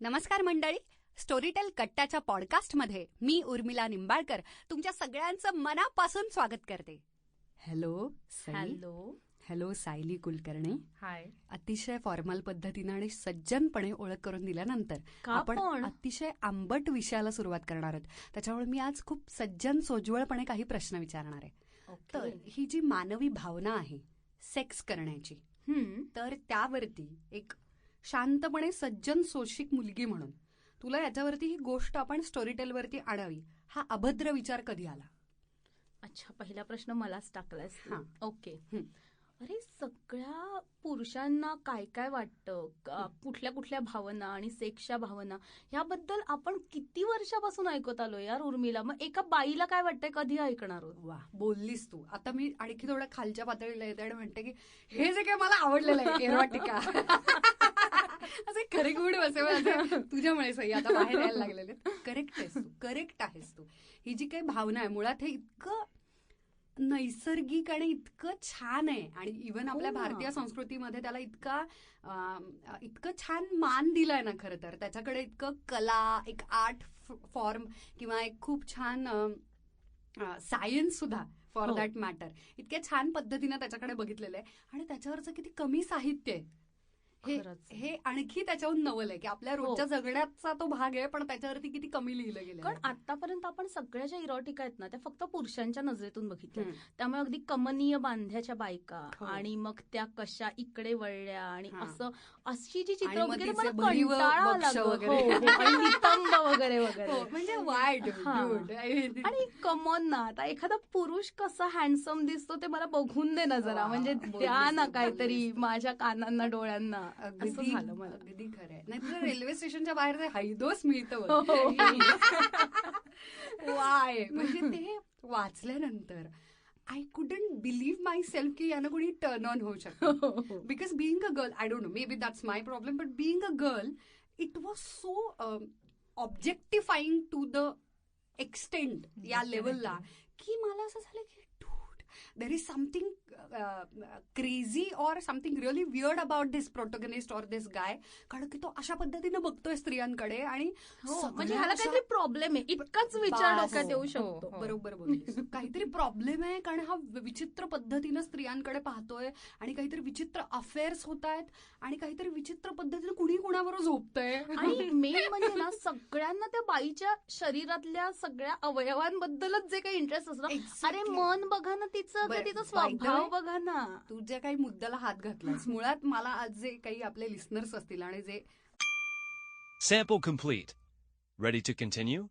नमस्कार मंडळी. स्टोरीटेल कट्ट्याच्या पॉडकास्टमध्ये मी उर्मिला निंबाळकर तुमच्या सगळ्यांचं मनापासून स्वागत करते. Hello hello hello Sayali Kulkarni. Hi अतिशय फॉर्मल पद्धतीनं आणि सज्जनपणे ओळख करून दिल्यानंतर आपण पण? अतिशय आंबट विषयाला सुरुवात करणार आहोत. त्याच्यामुळे मी आज खूप सज्जन सोज्वळपणे काही प्रश्न विचारणार आहे. तर ही जी मानवी भावना आहे सेक्स करण्याची तर त्यावरती एक शांतपणे सज्जन सोशिक मुलगी म्हणून. तुला याच्यावरती ही गोष्ट आपण स्टोरी टेलवरती आणावी. हा अभद्र विचार कधी आला? अच्छा पहिला प्रश्न मलाच टाकलायस तू. हा. ओके. अरे सगळ्या पुरुषांना काय काय वाटतं? क- कुठल्या कुठल्या भावना आणि सेक्सच्या भावना? ह्याबद्दल आपण किती वर्षापासून ऐकत आलो यार उर्मिला? मग एका बाईला काय वाटतंय कधी ऐकणार? वा बोललीस तू. आता मी आणखी थोडं खालच्या पातळीला येते आणि म्हणते की हे जे काय मला आवडलेलं आहे एरोटिका. असे खरे गुड बसे तुझ्यामुळे सही आता बाहेर यायला लागलेले करेक्ट आहेस तू करेक्ट आहेस तू. ही जी काही भावना आहे मुळात हे इतकं नैसर्गिक आणि इतकं छान आहे. आणि इव्हन आपल्या हो ना. भारतीय संस्कृतीमध्ये त्याला इतका इतकं छान मान दिलाय ना खरं तर. त्याच्याकडे इतकं कला एक आर्ट फॉर्म किंवा एक खूप छान सायन्स सुद्धा फॉर. दॅट मॅटर इतक्या छान पद्धतीनं त्याच्याकडे बघितलेलं आहे. आणि त्याच्यावरचं किती कमी साहित्य आहे. खरंच. हे आणखी त्याच्याहून नवल आहे की आपल्या रोजच्या हो. जगण्याचा तो भाग आहे पण त्याच्यावरती किती कमी लिहिलं गेलं कारण आतापर्यंत आपण सगळ्या ज्या इरोटिका आहेत ना त्या फक्त पुरुषांच्या नजरेतून बघितल्या. त्यामुळे अगदी कमनीय बांध्याच्या बायका हो. आणि मग त्या कशा इकडे वळल्या आणि. असं अशी जी चित्र. वगैरे. हो, वगैरे वगैरे म्हणजे वाईट. आणि कमॉन ना आता एखादा पुरुष कसा हँडसम दिसतो ते मला बघून दे ना जरा म्हणजे द्या ना काहीतरी. माझ्या कानांना डोळ्यांना अगदी अगदी खरं आहे. नाही रेल्वे स्टेशनच्या बाहेर हैदोस मिळतं वाय. म्हणजे ते वाचल्यानंतर I couldn't believe myself की यानं कोणी टर्न ऑन होऊ शकतो. Because being a girl I don't know maybe that's my problem but being a girl it was so objectifying to the extent या लेवलला की मला असं झालं की to there is something crazy or something really weird about this protagonist or this guy कारण की तो अशा पद्धतीने बघतोय स्त्रियांकडे आणि हो म्हणजे ह्याला काहीतरी प्रॉब्लेम आहे इतकाच विचार. डोक्यात येऊ हो, शकतो हो, बरोबर बोललीस. काहीतरी प्रॉब्लेम आहे कारण हा विचित्र पद्धतीनं स्त्रियांकडे पाहतोय आणि काहीतरी विचित्र अफेअर्स होत आहेत आणि काहीतरी विचित्र पद्धतीनं कुणी कुणाबरोबर झोपतंय आणि मेन म्हणजे ना सगळ्यांना त्या बाईच्या शरीरातल्या सगळ्या अवयवांबद्दलच जे काही इंटरेस्ट असतो. अरे मन बघा ना तिचं का तिचा स्वभाव बघा ना तू ज्या काही मुद्द्याला हात घातलास मुळात मला आज जे काही आपले लिस्नर्स असतील आणि जे Sample complete. Ready to continue?